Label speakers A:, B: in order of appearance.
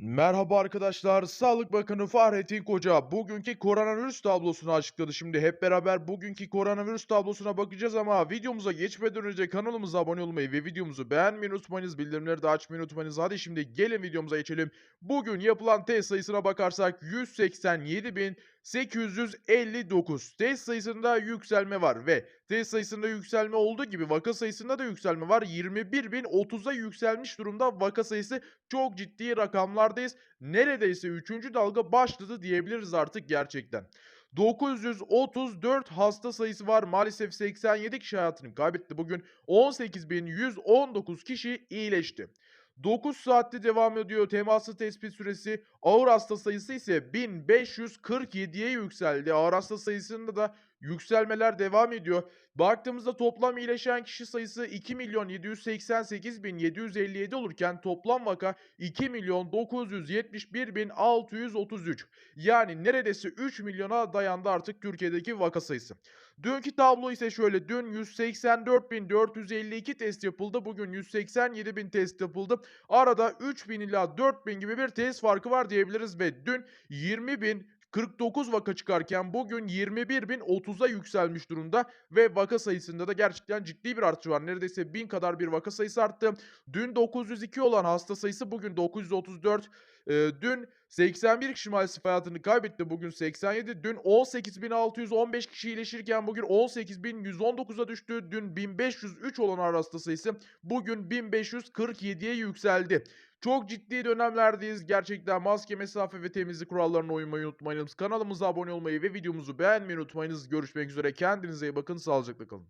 A: Merhaba arkadaşlar. Sağlık Bakanı Fahrettin Koca bugünkü koronavirüs tablosunu açıkladı. Şimdi hep beraber bugünkü koronavirüs tablosuna bakacağız ama videomuza geçmeden önce kanalımıza abone olmayı ve videomuzu beğenmeyi unutmayınız. Bildirimleri de açmayı unutmayınız. Hadi şimdi gelin videomuza geçelim. Bugün yapılan test sayısına bakarsak 187.859 test sayısında yükselme var ve test sayısında yükselme olduğu gibi vaka sayısında da yükselme var. 21.030'a yükselmiş durumda vaka sayısı çok ciddi rakamlardayız. Neredeyse 3. dalga başladı diyebiliriz artık gerçekten. 934 hasta sayısı var. Maalesef 87 kişi hayatını kaybetti. Bugün 18.119 kişi iyileşti. 9 saatte devam ediyor teması tespit süresi. Ağır hasta sayısı ise 1547'ye yükseldi. Ağır hasta sayısında da yükselmeler devam ediyor. Baktığımızda toplam iyileşen kişi sayısı 2 milyon 788 bin 757 olurken toplam vaka 2 milyon 971 bin 633. Yani neredeyse 3 milyona dayandı artık Türkiye'deki vaka sayısı. Dünkü tablo ise şöyle. Dün 184.452 test yapıldı. Bugün 187.000 test yapıldı. Arada 3000 ila 4000 gibi bir test farkı var diyebiliriz ve dün 20.000 49 vaka çıkarken bugün 21.030'a yükselmiş durumda ve vaka sayısında da gerçekten ciddi bir artış var. Neredeyse 1000 kadar bir vaka sayısı arttı. Dün 902 olan hasta sayısı bugün 934. Dün 81 kişi maalesef hayatını kaybetti. Bugün 87. Dün 18.615 kişi iyileşirken bugün 18.119'a düştü. Dün 1503 olan ağır sayısı bugün 1547'ye yükseldi. Çok ciddi dönemlerdeyiz. Gerçekten maske, mesafe ve temizlik kurallarına uymayı unutmayınız. Kanalımıza abone olmayı ve videomuzu beğenmeyi unutmayınız. Görüşmek üzere. Kendinize iyi bakın. Sağlıcakla kalın.